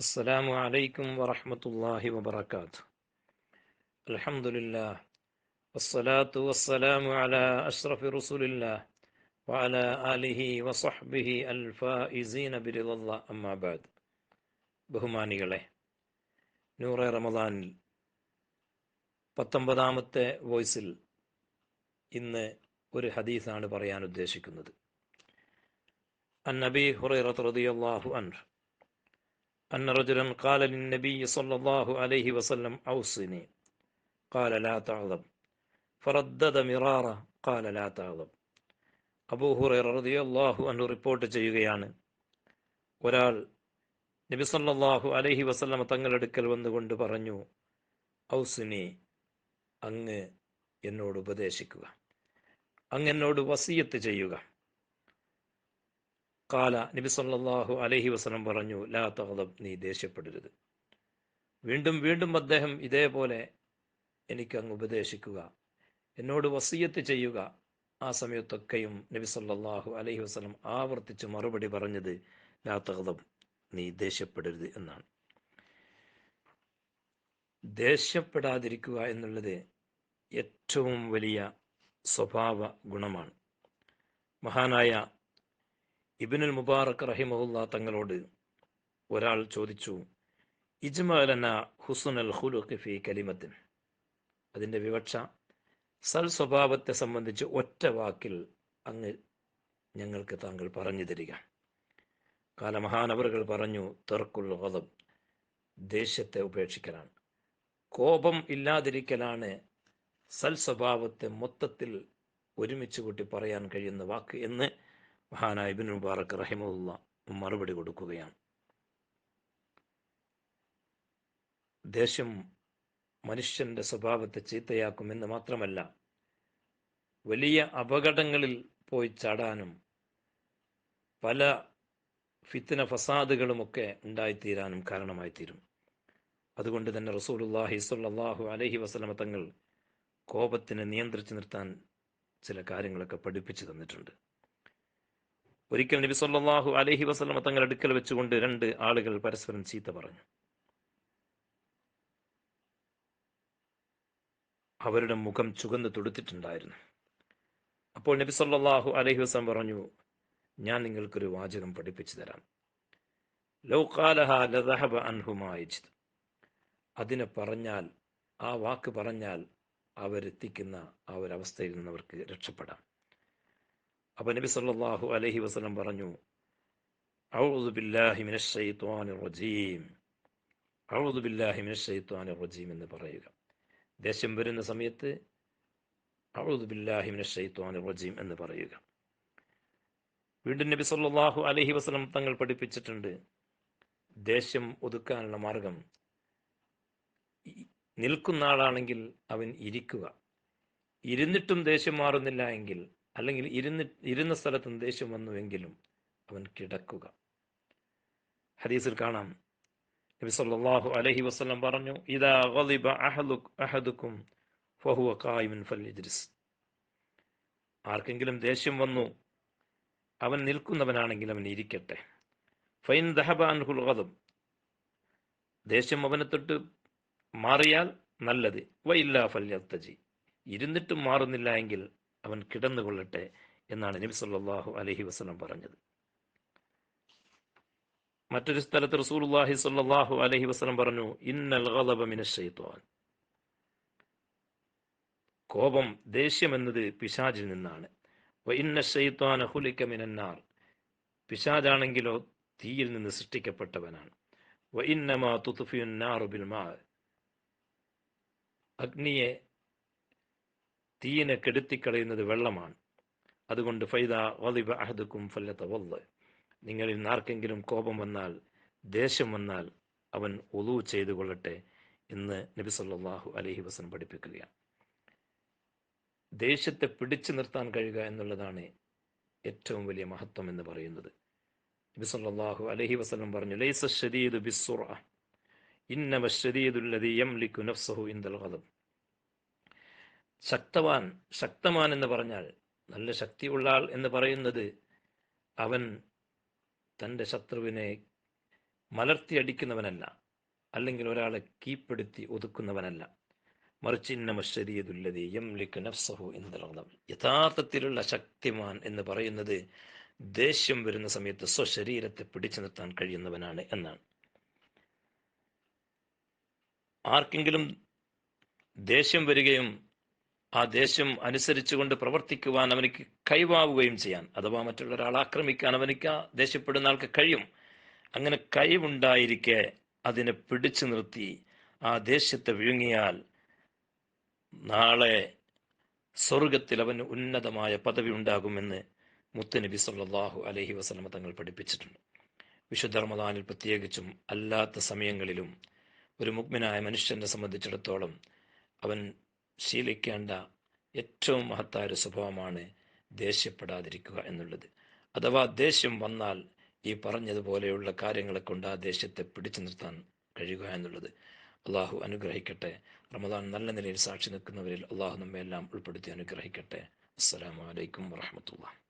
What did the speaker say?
السلام عليكم ورحمة الله وبركاته الحمد لله والصلاة والسلام على أشرف رسول الله وعلى آله وصحبه الفائزين برضا الله أما بعد ബഹുമാനികളെ നൂറെ റമദാനിൽ പത്തൊമ്പതാമത്തെ വോയിസിൽ ഇന്ന് ഒരു ഹദീസാണ് പറയാൻ ഉദ്ദേശിക്കുന്നത് عن أبي هريرة رضي الله عنه أن رجلا قال للنبي صلى الله عليه وسلم أوصني قال لا تغضب فردد مرارا قال لا تغضب അബൂ ഹുറൈറ റളിയല്ലാഹു അൻഹു റിപ്പോർട്ട് ചെയ്യുകയാണ് ഒരാൾ നബി സല്ലല്ലാഹു അലൈഹി വസല്ലമ തങ്ങളടുക്കൽ വന്നുകൊണ്ട് പറഞ്ഞു ഔസിനി അങ്ങ് എന്നോട് ഉപദേശിക്കുക അങ്ങ് എന്നോട് വസിയത്ത് ചെയ്യുക കാല നബി സല്ലാഹു അലഹി വസ്ലം പറഞ്ഞു ലാ തഹദബ് നീ ദേഷ്യപ്പെടരുത്. വീണ്ടും വീണ്ടും അദ്ദേഹം ഇതേപോലെ എനിക്ക് അങ്ങ് ഉപദേശിക്കുക എന്നോട് വസീയത്ത് ചെയ്യുക. ആ സമയത്തൊക്കെയും നബി സല്ലാഹു അലഹി വസ്ലം ആവർത്തിച്ച് മറുപടി പറഞ്ഞത് ലാ തഹദബ് നീ ദേഷ്യപ്പെടരുത് എന്നാണ്. ദേഷ്യപ്പെടാതിരിക്കുക എന്നുള്ളത് ഏറ്റവും വലിയ സ്വഭാവ ഗുണമാണ്. മഹാനായ ഇബിനുൽ മുബാറക് റഹിമഹുല്ല തങ്ങളോട് ഒരാൾ ചോദിച്ചു ഇജ്മലന ഹുസുൻ അൽ ഫി കലിമത്തിൻ? അതിന്റെ വിവക്ഷ സൽ സ്വഭാവത്തെ സംബന്ധിച്ച് ഒറ്റ വാക്കിൽ അങ്ങ് ഞങ്ങൾക്ക് താങ്കൾ പറഞ്ഞു തരിക. കാലമഹാനവറുകൾ പറഞ്ഞു തെർക്കുൽ ഹതം ദേഷ്യത്തെ ഉപേക്ഷിക്കലാണ്. കോപം ഇല്ലാതിരിക്കലാണ് സൽ സ്വഭാവത്തെ മൊത്തത്തിൽ ഒരുമിച്ച് കൂട്ടി പറയാൻ കഴിയുന്ന വാക്ക് എന്ന് മഹാനായ ഇബിൻ മുബാറക് റഹിമുള്ള മറുപടി കൊടുക്കുകയാണ്. ദേഷ്യം മനുഷ്യന്റെ സ്വഭാവത്തെ ചീത്തയാക്കുമെന്ന് മാത്രമല്ല വലിയ അപകടങ്ങളിൽ പോയി ചാടാനും പല ഫിത്തിന ഫസാദുകളുമൊക്കെ ഉണ്ടായിത്തീരാനും കാരണമായി തീരും അതുകൊണ്ട് തന്നെ റസൂലുല്ലാഹി സ്വല്ലല്ലാഹു അലഹി വസ്ലമ തങ്ങൾ കോപത്തിനെ നിയന്ത്രിച്ചു നിർത്താൻ ചില കാര്യങ്ങളൊക്കെ പഠിപ്പിച്ചു തന്നിട്ടുണ്ട്. ഒരിക്കൽ നബി സല്ലാഹു അലഹി വസല്ലമ തങ്ങൾ അടുക്കൽ വെച്ചുകൊണ്ട് രണ്ട് ആളുകൾ പരസ്പരം ചീത്ത പറഞ്ഞു. അവരുടെ മുഖം ചുകന്ന് തുടുത്തിട്ടുണ്ടായിരുന്നു. അപ്പോൾ നബി സല്ലാഹു അലഹി വസ്ലം പറഞ്ഞു ഞാൻ നിങ്ങൾക്കൊരു വാചകം പഠിപ്പിച്ചു തരാം. ലൗ ഖാലഹ ലദഹബ അൻഹുമാ അതിനെ പറഞ്ഞാൽ ആ വാക്ക് പറഞ്ഞാൽ അവരെത്തിക്കുന്ന ആ ഒരു അവസ്ഥയിൽ നിന്ന് അവർക്ക് രക്ഷപ്പെടാം. അപ്പൊ നബി സല്ലല്ലാഹു അലഹി വസ്ലം പറഞ്ഞു എന്ന് പറയുക. ദേഷ്യം വരുന്ന സമയത്ത് ബില്ലാഹി റജീം എന്ന് പറയുക. വീണ്ടും നബി സല്ലല്ലാഹു അലഹി വസ്ലം തങ്ങൾ പഠിപ്പിച്ചിട്ടുണ്ട് ദേഷ്യം ഒതുക്കാനുള്ള മാർഗം. നിൽക്കുന്ന ആളാണെങ്കിൽ അവൻ ഇരിക്കുക. ഇരുന്നിട്ടും ദേഷ്യം മാറുന്നില്ല എങ്കിൽ അല്ലെങ്കിൽ ഇരുന്ന് ഇരുന്ന സ്ഥലത്ത് ദേഷ്യം വന്നുവെങ്കിലും അവൻ കിടക്കുക. ഹദീസിൽ കാണാം. നബി സല്ലല്ലാഹു അലൈഹി വസല്ലം പറഞ്ഞു ഇദാ ഗളിബ അഹദു അഹദുക്കും ഫഹുവ ഖായിമുൻ ഫൽയജ്ലിസ് ആർക്കെങ്കിലും ദേഷ്യം വന്നു അവൻ നിൽക്കുന്നവനാണെങ്കിൽ അവൻ ഇരിക്കട്ടെ. ഫൈൻ ദഹബ അൻഹുൽ ഗദബ്. ദേഷ്യം അവനെ തൊട്ട് മാറിയാൽ നല്ലത്. വൈല്ല ഫല്യത്തജി ഇരുന്നിട്ടും മാറുന്നില്ല എങ്കിൽ അവൻ കിടന്നുകൊള്ളട്ടെ എന്നാണ് നബി സല്ലാഹു അലഹി വസ്ലം പറഞ്ഞത്. മറ്റൊരു സ്ഥലത്ത് റസൂലുള്ളാഹി സാഹു അലഹി വസ്ലം പറഞ്ഞു ഇന്നൽ കോപം ദേഷ്യം എന്നത് പിശാചിൽ നിന്നാണ്. വ ഇന്ന ശൈത്വാന ഹുലിക മിനന്നാർ പിശാജാണെങ്കിലോ തീയിൽ നിന്ന് സൃഷ്ടിക്കപ്പെട്ടവനാണ്. അഗ്നിയെ തീയിനെ കെടുത്തിക്കളയുന്നത് വെള്ളമാണ്. അതുകൊണ്ട് ഫൈദ വലിബ അഹദുക്കും ഫല്ലത്ത വല്ല നിങ്ങളിൽ ആർക്കെങ്കിലും കോപം വന്നാൽ ദേഷ്യം വന്നാൽ അവൻ ഒലു ചെയ്തു കൊള്ളട്ടെ എന്ന് നബി സല്ലാഹു അലഹി വസൻ പഠിപ്പിക്കുകയാണ്. ദേഷ്യത്തെ പിടിച്ചു നിർത്താൻ കഴിയുക എന്നുള്ളതാണ് ഏറ്റവും വലിയ മഹത്വം എന്ന് പറയുന്നത്. നബി സല്ലാഹു അലഹി വസ്ലം പറഞ്ഞു ലൈസ ശദീദു ബിസ്സുറ ഇന്നവ ശദീദു അല്ലദീ യംലികു നഫ്സഹു ഇന്ദൽ ഗദബ്. ശക്തവാൻ ശക്തമാൻ എന്ന് പറഞ്ഞാൽ നല്ല ശക്തിയുള്ള ആൾ എന്ന് പറയുന്നത് അവൻ തന്റെ ശത്രുവിനെ മലർത്തിയടിക്കുന്നവനല്ല അല്ലെങ്കിൽ ഒരാളെ കീഴ്പ്പെടുത്തി ഒതുക്കുന്നവനല്ല. മറിച്ച് നഫ്സഹു യഥാർത്ഥത്തിലുള്ള ശക്തിമാൻ എന്ന് പറയുന്നത് ദേഷ്യം വരുന്ന സമയത്ത് സ്വശരീരത്തെ പിടിച്ചു നിർത്താൻ കഴിയുന്നവനാണ് എന്നാണ്. ആർക്കെങ്കിലും ദേഷ്യം വരികയും ആ ദേഷ്യം അനുസരിച്ചുകൊണ്ട് പ്രവർത്തിക്കുവാൻ അവനിക്ക് കഴിവാവുകയും ചെയ്യാൻ. അഥവാ മറ്റുള്ള ഒരാളെ ആക്രമിക്കാൻ അവനിക്ക് ആ ദേഷ്യപ്പെടുന്ന ആൾക്ക് കഴിയും. അങ്ങനെ കഴിവുണ്ടായിരിക്കെ അതിനെ പിടിച്ചു നിർത്തി ആ ദേഷ്യത്തെ വിഴുങ്ങിയാൽ നാളെ സ്വർഗത്തിൽ അവന് ഉന്നതമായ പദവി ഉണ്ടാകുമെന്ന് മുത്തനബി സല്ലാഹു അലഹി വസ്ലമ തങ്ങൾ പഠിപ്പിച്ചിട്ടുണ്ട്. വിശുദ്ധ റമദാനിൽ പ്രത്യേകിച്ചും അല്ലാത്ത സമയങ്ങളിലും ഒരു മുഗ്മിനായ മനുഷ്യനെ സംബന്ധിച്ചിടത്തോളം അവൻ ശീലിക്കേണ്ട ഏറ്റവും മഹത്തായ ഒരു സ്വഭാവമാണ് ദേഷ്യപ്പെടാതിരിക്കുക എന്നുള്ളത്. അഥവാ ദേഷ്യം വന്നാൽ ഈ പറഞ്ഞതുപോലെയുള്ള കാര്യങ്ങളെ കൊണ്ട് ആ ദേഷ്യത്തെ പിടിച്ചു നിർത്താൻ കഴിയുക എന്നുള്ളത്. അള്ളാഹു അനുഗ്രഹിക്കട്ടെ. റമദാൻ നല്ല നിലയിൽ സാക്ഷി നിൽക്കുന്നവരിൽ അള്ളാഹു നമ്മെ എല്ലാം ഉൾപ്പെടുത്തി അനുഗ്രഹിക്കട്ടെ. അസ്സലാമു അലൈക്കും വറഹമത്തുള്ള